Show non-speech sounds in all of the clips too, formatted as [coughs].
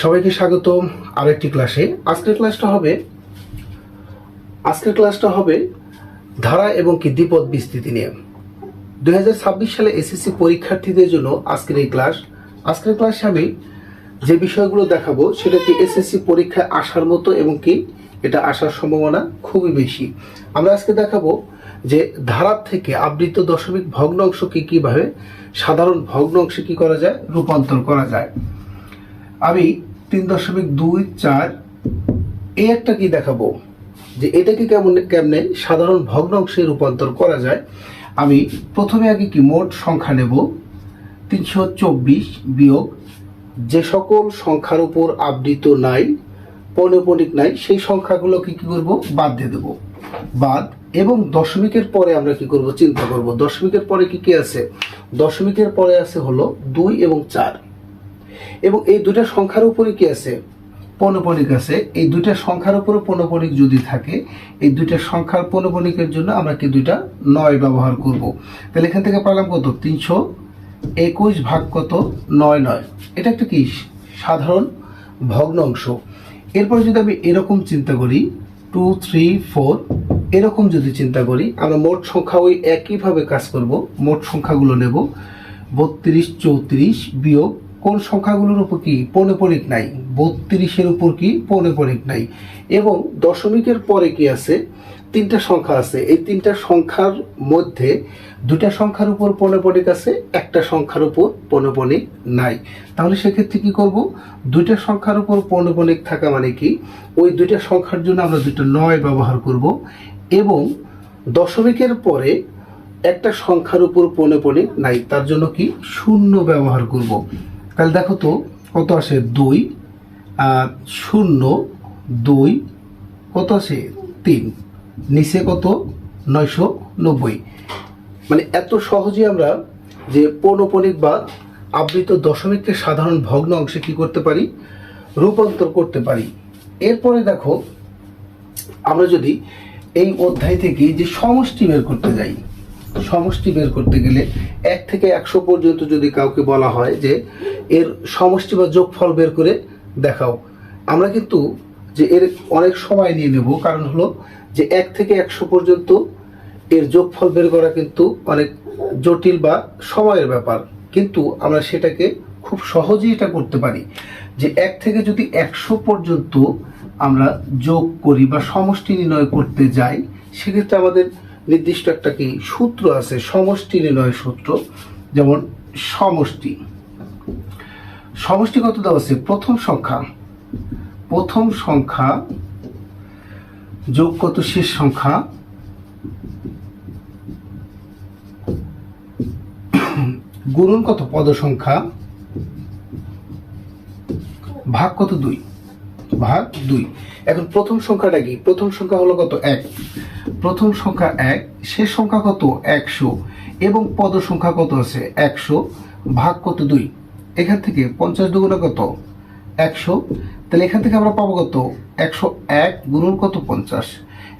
সবাইকে স্বাগতম আরেকটি ক্লাসে। আজকের ক্লাসটা হবে, আজকের ক্লাসটা হবে ধারা এবং কি দ্বিপদ বিস্তৃতি নিয়ে। দু হাজার ছাব্বিশ সালে এসএসসি পরীক্ষার্থীদের জন্য আজকের এই ক্লাস। আজকের ক্লাসে আমি যে বিষয়গুলো দেখাবো, সেটা কি এসএসসি পরীক্ষায় আসার মতো এবং কি এটা আসার সম্ভাবনা খুবই বেশি। আমরা আজকে দেখাবো যে ধারার থেকে আবৃত দশমিক ভগ্ন ভগ্নাংশকে কীভাবে সাধারণ ভগ্নাংশে কী করা যায়, রূপান্তর করা যায়। আমি তিন দশমিক দুই চার, এই একটা কি দেখাবো? যে এটাকে কেমন, কেমনে? সাধারণ ভগ্নাংশে রূপান্তর করা যায়। আমি প্রথমে আগে কি মোট সংখ্যা নেব? তিনশো চব্বিশ বিয়োগ যে সকল সংখ্যার উপর আবৃত নাই পৌনপণিক নাই, সেই সংখ্যাগুলোকে কি করব? বাদ দিয়ে দেবো। বাদ এবং দশমিকের পরে আমরা কি করব? চিন্তা করব। দশমিকের পরে কি কি আছে? দশমিকের পরে আছে হলো দুই এবং চার। এবং এই দুটা সংখ্যার উপরে কি আছে? পৌনপণিক আছে। এই দুইটা সংখ্যার উপরে পৌনপণিক যদি থাকে, এই দুইটা সংখ্যার পৌনপণিকের জন্য আমরা কি দুইটা নয় ব্যবহার করব? তাহলে এখান থেকে পেলাম কত? তিনশো একুশ ভাগ কত? নয় নয়। এটা একটা কি? সাধারণ ভগ্নাংশ এরপর যদি আমি এরকম চিন্তা করি টু থ্রি ফোর এরকম যদি চিন্তা করি, আমরা মোট সংখ্যা ওই একইভাবে কাজ করব। মোট সংখ্যাগুলো নেব। বত্রিশ, চৌত্রিশ বিয়োগ কোন সংখ্যাগুলোর উপর কি পৌনপণিক নাই? বত্রিশের উপর কি পৌনপণিক নাই? এবং দশমিকের পরে কি আছে? তিনটা সংখ্যা আছে। এই তিনটা সংখ্যার মধ্যে দুটা সংখ্যার উপর পৌনপণিক আছে, একটা সংখ্যার উপর পৌনপণিক নাই। তাহলে সেক্ষেত্রে কি করব? দুইটা সংখ্যার উপর পৌনপণিক থাকা মানে কি? ওই দুইটা সংখ্যার জন্য আমরা দুইটা নয় ব্যবহার করব এবং দশমিকের পরে একটা সংখ্যার উপর পৌনপণিক নাই, তার জন্য কি শূন্য ব্যবহার করব। তাহলে দেখো তো কত আসে দুই, আর শূন্য, দুই, কত আসে তিন। নিচে কত? নয়শো নব্বই। মানে এত সহজে আমরা যে পৌনপণিক বা আবৃত দশমিককে সাধারণ ভগ্ন অংশে কি করতে পারি? রূপান্তর করতে পারি। এরপরে দেখো, আমরা যদি এই অধ্যায় থেকে যে সমষ্টি বের করতে যাই সমষ্টি বের করতে গেলে এক থেকে একশো পর্যন্ত যদি কাউকে বলা হয় যে এর সমষ্টি বা যোগফল বের করে দেখাও। আমরা কিন্তু যে এর অনেক সময় নিয়ে নেব, কারণ হলো যে এক থেকে একশো পর্যন্ত এর যোগফল বের করা কিন্তু অনেক জটিল বা সময়ের ব্যাপার। কিন্তু আমরা সেটাকে খুব সহজেই এটা করতে পারি যে এক থেকে যদি একশো পর্যন্ত আমরা যোগ করি বা সমষ্টি নির্ণয় করতে যাই, সেক্ষেত্রে আমাদের নির্দিষ্ট একটা কি সূত্র আছে, সমষ্টি নির্ণয় সূত্র, যেমন সমষ্টি। সমষ্টি কত দেওয়া আছে? প্রথম সংখ্যা। প্রথম সংখ্যা যোগ কত? শেষ সংখ্যা। গুণন কত? পদ সংখ্যা। ভাগ কত? দুই। ভাগ দুই। এখন প্রথম সংখ্যাটা কি? প্রথম সংখ্যা হলো কত? এক। প্রথম সংখ্যা এক, শেষ সংখ্যা কত? একশো। এবং পদ সংখ্যা কত আছে? একশো ভাগ কত? দুই। এখান থেকে পঞ্চাশ দুগুণা কত? একশো। তাহলে এখান থেকে আমরা পাবো কত? একশো এক গুণন কত? পঞ্চাশ।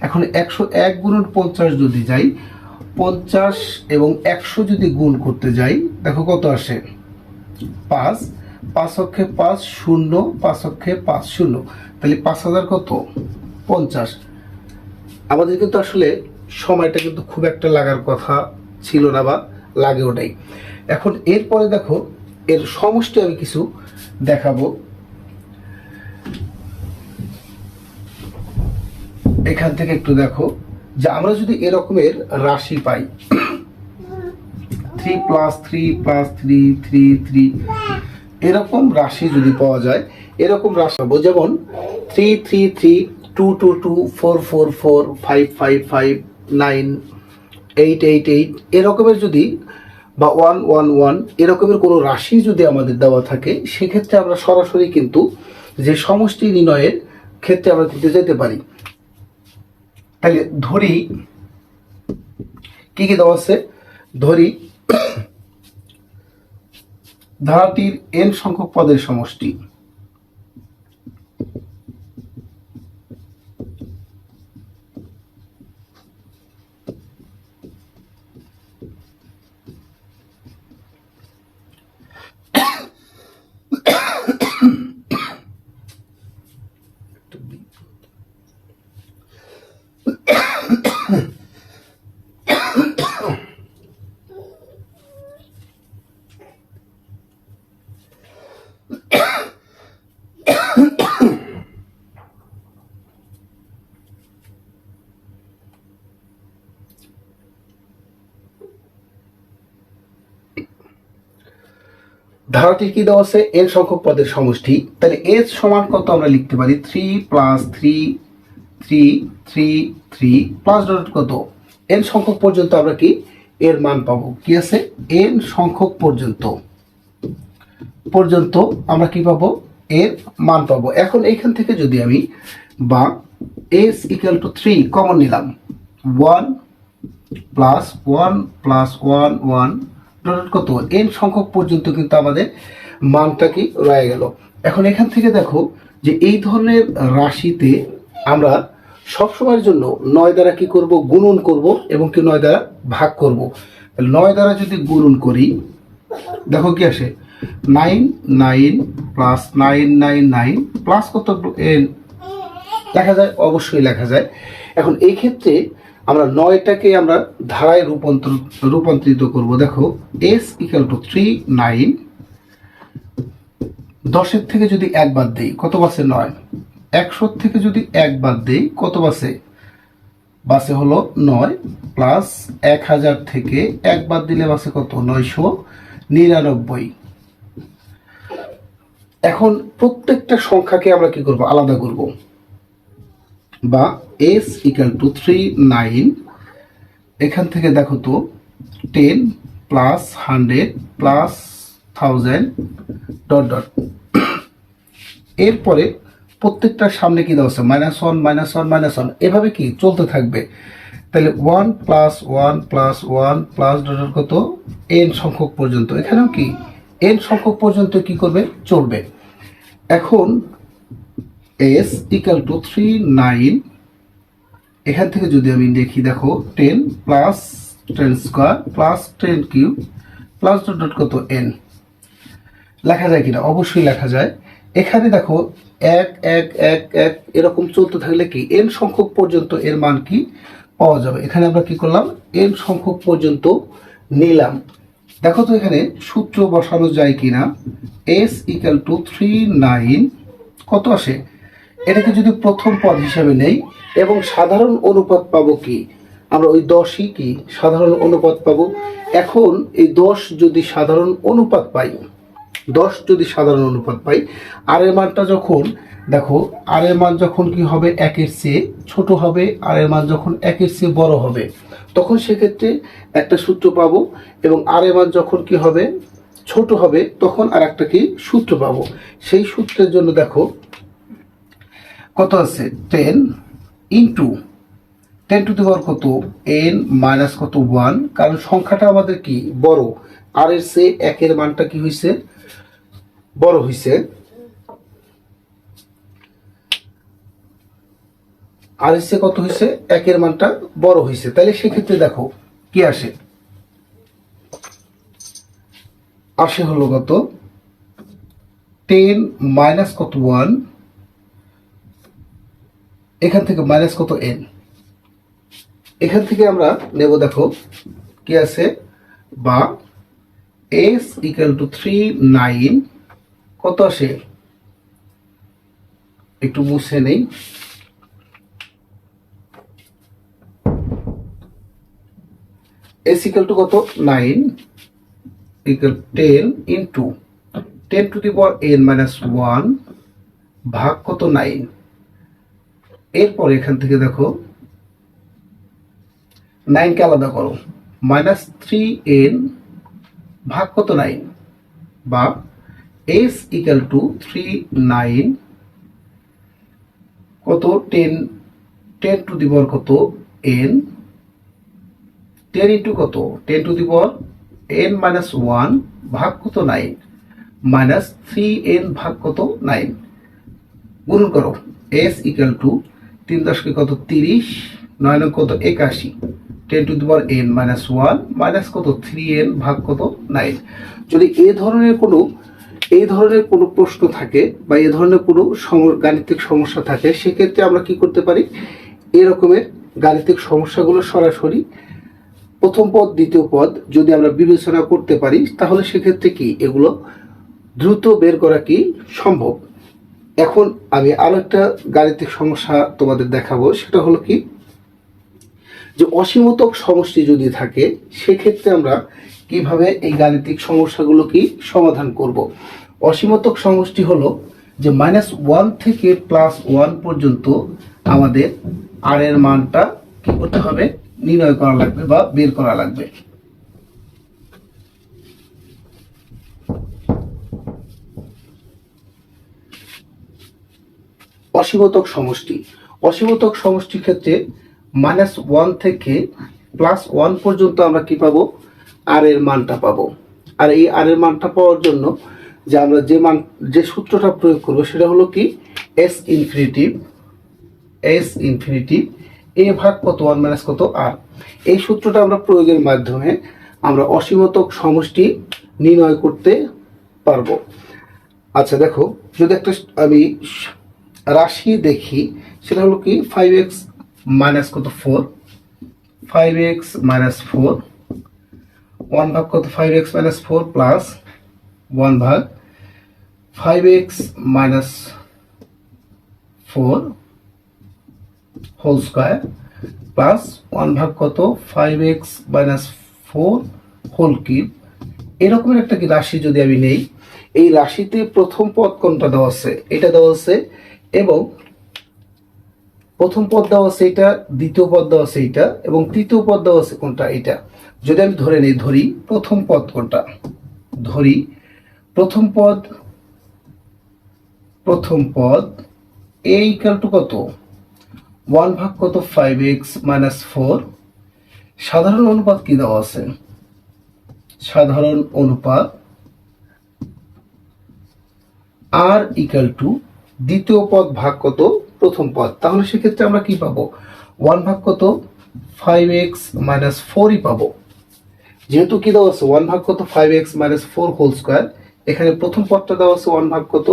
এখন একশো এক গুণন পঞ্চাশ যদি যাই, পঞ্চাশ এবং একশো যদি গুণ করতে যাই, দেখো কত আসে? পাঁচ। পাঁচ অক্ষে পাঁচ শূন্য, পাঁচ অক্ষে পাঁচ শূন্য। তাহলে পাঁচ হাজার কত? পঞ্চাশ। আমাদের কিন্তু আসলে সময়টা কিন্তু খুব একটা লাগার কথা ছিল না বা লাগেও নাই। এখন এরপরে দেখো, এর সমষ্টি আমি কিছু দেখাবো। এখান থেকে একটু দেখো, যে আমরা যদি এরকমের রাশি পাই, three plus three plus three three three, এরকম রাশি যদি পাওয়া যায় এরকম রাশি পাবো যেমন three three three two two two four four four five five five nine eight eight eight এরকমের যদি বা ওয়ান ওয়ান ওয়ান এরকমের কোনো রাশি যদি আমাদের দেওয়া থাকে, সেক্ষেত্রে আমরা সরাসরি কিন্তু যে সমষ্টি নির্ণয়ের ক্ষেত্রে আমরা কিন্তু যেতে পারি। তাহলে ধরি কি কি দেওয়া আছে? ধরি [coughs] ধারাটির এন সংখ্যক পদের সমষ্টি। ধারাটি কি দেওয়া আছে? এর সংখ্যক পদের সমষ্টি। তাহলে এর সমান কত আমরা লিখতে পারি? Three plus three three three three plus dot কত? এন সংখ্যক পর্যন্ত আমরা কি এর মান পাবো? কি আছে? এন সংখ্যক পর্যন্ত। পর্যন্ত আমরা কি পাবো? এর মান পাবো। এখন এইখান থেকে যদি আমি বা S equal to three common নিলাম। One plus one plus one one কত? এন সংখ্যক পর্যন্ত কিন্তু আমাদের মানটা কি রয়ে গেল। এখন এখান থেকে দেখো যে এই ধরনের রাশিতে আমরা সবসময়ের জন্য নয় দ্বারা কি করব? গুণন করব এবং কি নয় দ্বারা ভাগ করব। নয় দ্বারা যদি গুণন করি, দেখো কি আসে? Nine nine plus nine nine nine plus কত? লেখা যায়? অবশ্যই লেখা যায়। এখন এই ক্ষেত্রে আমরা নয়টাকে আমরা ধারায় রূপান্তর রূপান্তরিত করব। দেখো S equal to three nine দশের থেকে যদি এক বাদ দেই, কত বাসে? নয়। একশোর থেকে যদি এক বাদ দেই, কত বাসে? বাসে হলো নয় প্লাস এক হাজার থেকে এক বাদ দিলে বাসে কত? নয়শো নিরানব্বই। এখন প্রত্যেকটা সংখ্যাকে আমরা কি করব? আলাদা করব। বা S equal to three nine. এখান থেকে দেখো তো, ten plus hundred plus thousand dot dot. এরপরে প্রত্যেকটার সামনে কি দেওয়া minus one minus one minus one এভাবে কি চলতে থাকবে? তাহলে one plus one plus one plus dot dot কত? এন সংখ্যক পর্যন্ত। এখানেও কি? এন সংখ্যক পর্যন্ত কি করবে? চলবে। এখন S equal to three nine এখান থেকে যদি আমি দেখি, দেখো ten plus ten square plus ten cube plus dot dot কত? এন লেখা যায় কিনা? অবশ্যই লেখা যায়। এখানে দেখো এক এক এক এক, এরকম চলতে থাকলে কি? এন সংখ্যক পর্যন্ত এর মান কি? পাওয়া যাবে। এখানে আমরা কি করলাম? এন সংখ্যক পর্যন্ত নিলাম। দেখো তো এখানে সূত্র বসানো যায় কি না S equal to three nine কত আসে? এটাকে যদি প্রথম পদ হিসাবে নেই, এবং সাধারণ অনুপাত পাবো কি? আমরা ওই দশই কি? সাধারণ অনুপাত পাবো। এখন এই দশ যদি সাধারণ অনুপাত পাই দশ যদি সাধারণ অনুপাত পাই আর এর মানটা যখন, দেখো আর এর মান যখন কি হবে, একের চেয়ে ছোট হবে আর এর মান যখন একের চেয়ে বড় হবে, তখন সেক্ষেত্রে একটা সূত্র পাবো এবং আর এর মান যখন কি হবে, ছোট হবে, তখন আর একটা কি সূত্র পাবো। সেই সূত্রের জন্য দেখো, কত আছে? Ten into ten to the power কত? এন মাইনাস কত? ওয়ান কারণ সংখ্যাটা আমাদের কি? বড়। আর এর সে একের মানটা কি হয়েছে? বড় হয়েছে আর সে কত হয়েছে একের মানটা বড় হয়েছে তাহলে সেক্ষেত্রে দেখো, কি আসে? আসে হলো কত? টেন মাইনাস কত ওয়ান? এখান থেকে মাইনাস কত এন? এখান থেকে আমরা নেব দেখো, কি আছে? বা S equal to three nine কত আসে? একটু মুছে নেই। এস ইকাল টু কত? Nine equal ten into ten to the power N minus one ভাগ কত? নাইন এরপর এখান থেকে দেখো নাইনকে আলাদা করো। মাইনাস থ্রি এন ভাগ কত? নাইন বা S equal to three nine কত? টেন টেন টু দি কত? এন টেন ইন্টু কত? Ten to the power N minus one ভাগ কত? নাইন মাইনাস থ্রি এন ভাগ কত? নাইন গুণন করো। এস ইকাল টু তিন দশকে কত? তিরিশ, নয় কত? একাশি। Ten to the N minus one minus কত? থ্রি এন ভাগ কত? নাইন যদি এ ধরনের কোনো এই ধরনের কোনো প্রশ্ন থাকে বা এ ধরনের কোনো গাণিতিক সমস্যা থাকে, সেক্ষেত্রে আমরা কি করতে পারি? এরকমের গাণিতিক সমস্যাগুলো সরাসরি প্রথম পদ, দ্বিতীয় পদ যদি আমরা বিবেচনা করতে পারি, তাহলে সেক্ষেত্রে কি? এগুলো দ্রুত বের করা কি সম্ভব? এখন আমি আরও একটা গাণিতিক সমস্যা তোমাদের দেখাবো, সেটা হলো কি? যে অসীমতক সমষ্টি যদি থাকে, সেক্ষেত্রে আমরা কীভাবে এই গাণিতিক সমস্যাগুলো কি সমাধান করব? অসীমতক সমষ্টি হলো যে মাইনাস ওয়ান থেকে প্লাস ওয়ান পর্যন্ত আমাদের আর এর মানটা কি করতে হবে? নির্ণয় করা লাগবে বা বের করা লাগবে। অসীমতক সমষ্টি। অসীমতক সমষ্টির ক্ষেত্রে মাইনাস ওয়ান থেকে প্লাস ওয়ান পর্যন্ত আমরা কি পাবো? আর এর মানটা পাবো। আর এই আর এর মানটা পাওয়ার জন্য যে আমরা যে মান, যে সূত্রটা প্রয়োগ করব সেটা হলো কি? S infinitive S infinitive A ভাগ কত? ওয়ান মাইনাস কত? আর এই সূত্রটা আমরা প্রয়োগের মাধ্যমে আমরা অসীমতক সমষ্টি নির্ণয় করতে পারব। আচ্ছা দেখো, যদি একটা আমি রাশি দেখি, সেটা হলো কি? ফাইভ এক্স মাইনাস কত? Four five X minus four one ভাগ কত? Five X minus four plus one ভাগ five X minus four whole square plus one ভাগ কত? Five X minus four whole cube এরকমের একটা রাশি যদি আমি নেই, এই রাশিতে প্রথম পদ কোনটা দেওয়া আছে? এটা দেওয়া আছে এবং প্রথম পদ দেওয়া আছে এটা, দ্বিতীয় পদ দেওয়া আছে এটা এবং তৃতীয় পদ দেওয়া আছে কোনটা? এটা। যদি আমি ধরে নেই, ধরি প্রথম পদ কোনটা? ধরি প্রথম পদ প্রথম পদ এ ইকাল টু কত? ওয়ান ভাগ কত? ফাইভ এক্স মাইনাস ফোর সাধারণ অনুপাত কি দেওয়া আছে? সাধারণ অনুপাত আর ইকাল টু দ্বিতীয় পদ ভাগ কত? প্রথম পদ। তাহলে সেক্ষেত্রে আমরা কি পাবো? ওয়ান ভাগ কত? ফাইভ এক্স মাইনাস ফোরই পাবো। যেহেতু কি দেওয়া আছে? ওয়ান ভাগ কত? Five X minus four whole square এখানে প্রথম পদটা দেওয়া আছে ওয়ান ভাগ কত?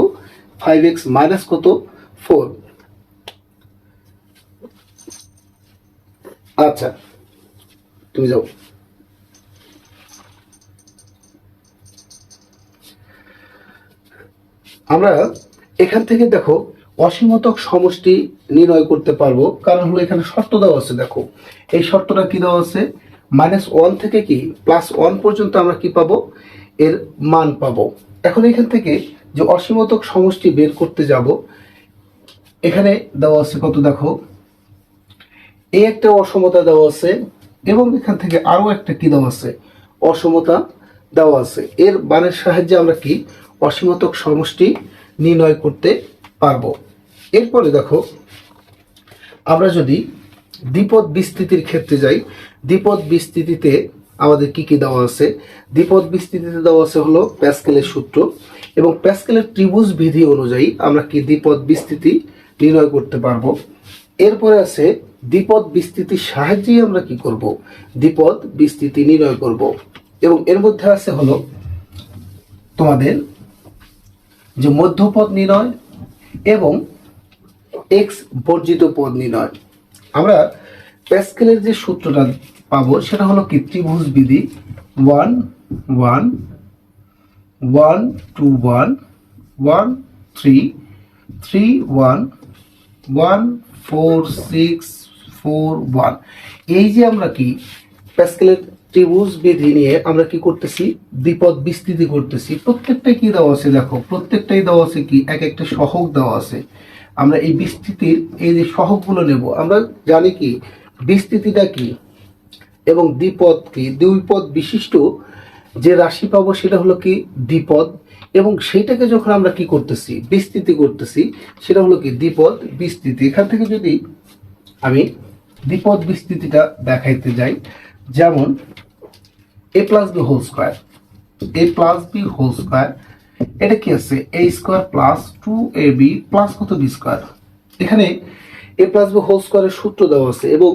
ফাইভ এক্স মাইনাস কত? ফোর আচ্ছা তুমি যাও। আমরা এখান থেকে দেখো, অসীমতক সমষ্টি নির্ণয় করতে পারব। কারণ হলো এখানে শর্ত দেওয়া আছে, দেখো। এই শর্তটা কি দেওয়া আছে? মাইনাস ওয়ান থেকে কি? প্লাস ওয়ান পর্যন্ত আমরা কি পাবো? এর মান পাবো। এখন এখান থেকে যে অসীমতক সমষ্টি বের করতে যাব, এখানে দেওয়া আছে কত দেখো? এই একটা অসমতা দেওয়া আছে এবং এখান থেকে আরও একটা কি দেওয়া আছে? অসমতা দেওয়া আছে। এর বানের সাহায্যে আমরা কি? অসীমতক সমষ্টি নির্ণয় করতে পারব। এরপরে দেখো, আমরা যদি দ্বিপদ বিস্তৃতির ক্ষেত্রে যাই, দ্বিপদ বিস্তৃতিতে আমাদের কি কি দেওয়া আছে? দ্বিপদ বিস্তৃতিতে দেওয়া আছে হলো প্যাসকেলের সূত্র এবং প্যাসকেলের ত্রিভুজ বিধি অনুযায়ী আমরা কি দ্বিপদ বিস্তৃতি নির্ণয় করতে পারব। এরপরে আছে দ্বিপদ বিস্তৃতির সাহায্যেই আমরা কি করব? দ্বিপদ বিস্তৃতি নির্ণয় করব এবং এর মধ্যে আছে হলো তোমাদের যে মধ্যপদ নির্ণয় এবং এক্স বর্জিত পদ নির্ণয়। আমরা প্যাসকেলের যে সূত্রটা পাবো। সেটা হলো কি ত্রিভুজ বিধি one one one two one one three three one one four six four one এই যে আমরা কি প্যাসকেলের ত্রিভুজ বিধি নিয়ে আমরা কি করতেছি? দ্বিপদ বিস্তৃতি করতেছি। প্রত্যেকটাই কি দেওয়া আছে দেখো? প্রত্যেকটাই দেওয়া আছে কি? এক একটা সহগ দেওয়া আছে। আমরা এই বিস্তৃতির, এই যে সহগগুলো নেব। আমরা জানি কি? বিস্তৃতিটা কি? এবং দ্বিপদ কি? দ্বিপদ বিশিষ্ট যে রাশি পাবো সেটা হলো কি দ্বিপদ এবং সেইটাকে যখন আমরা কি করতেছি? বিস্তৃতি করতেছি, সেটা হলো কি দ্বিপদ বিস্তৃতি। এখান থেকে যদি আমি দ্বিপদ বিস্তৃতিটা দেখাইতে যাই, যেমন A plus B whole square. A plus B whole square, এটা কি আছে? A square plus two A B plus কত বি স্কোয়ার? এখানে এ প্লাস বি হোল স্কোয়ারের সূত্র দেওয়া আছে এবং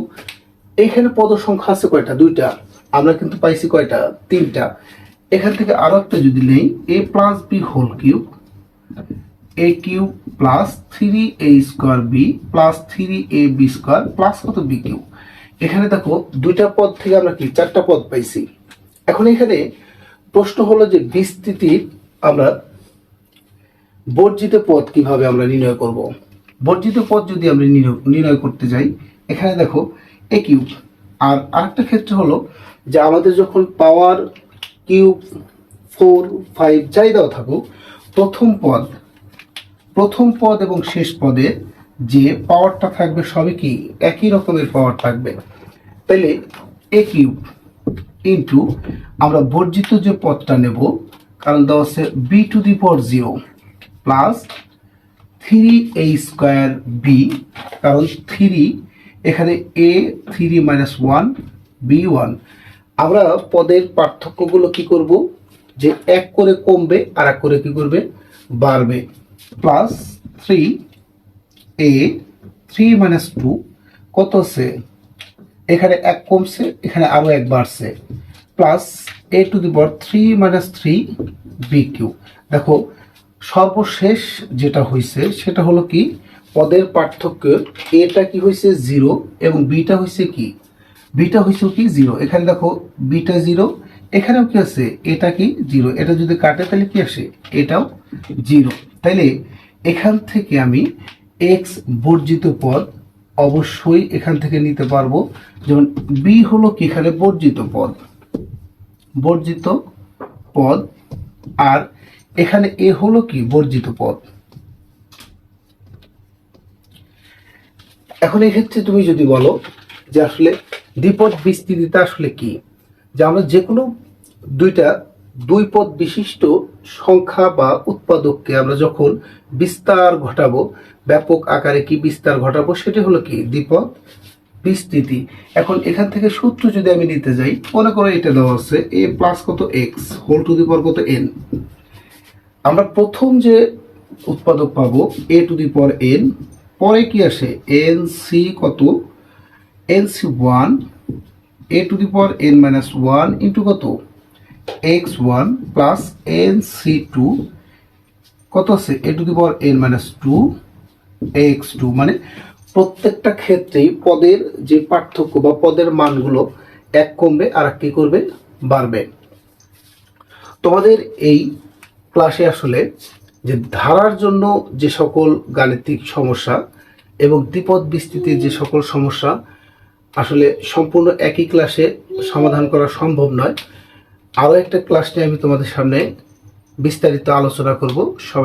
এখানে পদ সংখ্যা আছে কয়টা? দুইটা। আমরা কিন্তু পাইছি কয়টা? তিনটা। এখান থেকে আরও একটা যদি নেই, A plus B whole cube A cube plus three A square B plus three A B square plus কত বি কিউব এখানে দেখো, দুইটা পদ থেকে আমরা কি? চারটা পদ পাইছি। এখন এখানে প্রশ্ন হলো যে বিস্তৃতির আমরা বর্জিত পদ কীভাবে আমরা নির্ণয় করব? বর্জিত পদ যদি আমরা নির্ণয়- নির্ণয় করতে যাই, এখানে দেখো এ কিউব আর আরেকটা ক্ষেত্রে হলো যে আমাদের যখন পাওয়ার কিউব ফোর ফাইভ যাই দেওয়া থাকুক, প্রথম পদ প্রথম পদ এবং শেষ পদে যে পাওয়ারটা থাকবে সবই কি একই রকমের পাওয়ার থাকবে? তাহলে এ কিউব ইন্টু আমরা বর্জিত যে পদটা নেব, কারণ দেওয়া আছে B to the power zero plus three A square B কারণ থ্রি এখানে A three minus one B one আমরা পদের পার্থক্যগুলো কি করব? যে এক করে কমবে আর এক করে কি করবে? বাড়বে। Plus three A three minus two কত আছে? এখানে এক কমছে, এখানে আরও এক বাড়ছে। Plus A to the power three minus three B cube দেখো, সর্বশেষ যেটা হয়েছে সেটা হলো কি? পদের পার্থক্য এটা কি হয়েছে জিরো এবং বিটা হয়েছে কি? বিটা হয়েছে কি জিরো এখানে দেখো বিটা জিরো এখানেও কি আছে? এটা কি জিরো এটা যদি কাটে তাহলে কি আসে? এটাও জিরো তাইলে এখান থেকে আমি এক্স বর্জিত পদ অবশ্যই এখান থেকে নিতে পারব। যেমন বি হলো কি এখানে বর্জিত পদ? বর্জিত পদ। আর এখানে এ হলো কি? বর্জিত পদ। এখন এক্ষেত্রে তুমি যদি বলো যে আসলে দ্বিপদ বিস্তৃতিটা আসলে কি? যে আমরা যে কোনো দুইটা দুই পদ বিশিষ্ট সংখ্যা বা উৎপাদককে আমরা যখন বিস্তার ঘটাবো, ব্যাপক আকারে কি বিস্তার ঘটাবো, সেটা হলো কি? দ্বিপদ বিস্তৃতি। এখন এখান থেকে সূত্র যদি আমি নিতে যাই, মনে করো এটা দেওয়া আছে, এ প্লাস কত X whole to the power কত এন আমরা প্রথম যে উৎপাদক পাবো এ টু দি পাওয়ার এন পরে কি আসে? এন সি কত? N C one A to the power N minus one into কত? X one plus N C two কত আছে A to the power N minus two X two মানে প্রত্যেকটা ক্ষেত্রেই পদের যে পার্থক্য বা পদের মানগুলো এক কমবে আর এক কি করবে? বাড়বে। তোমাদের এই ক্লাসে আসলে যে ধারার জন্য যে সকল গাণিতিক সমস্যা এবং দ্বিপদ বিস্তৃতির যে সকল সমস্যা আসলে সম্পূর্ণ একই ক্লাসে সমাধান করা সম্ভব নয়। আরও একটা ক্লাস নিয়ে আমি তোমাদের সামনে বিস্তারিত আলোচনা করব। সবাই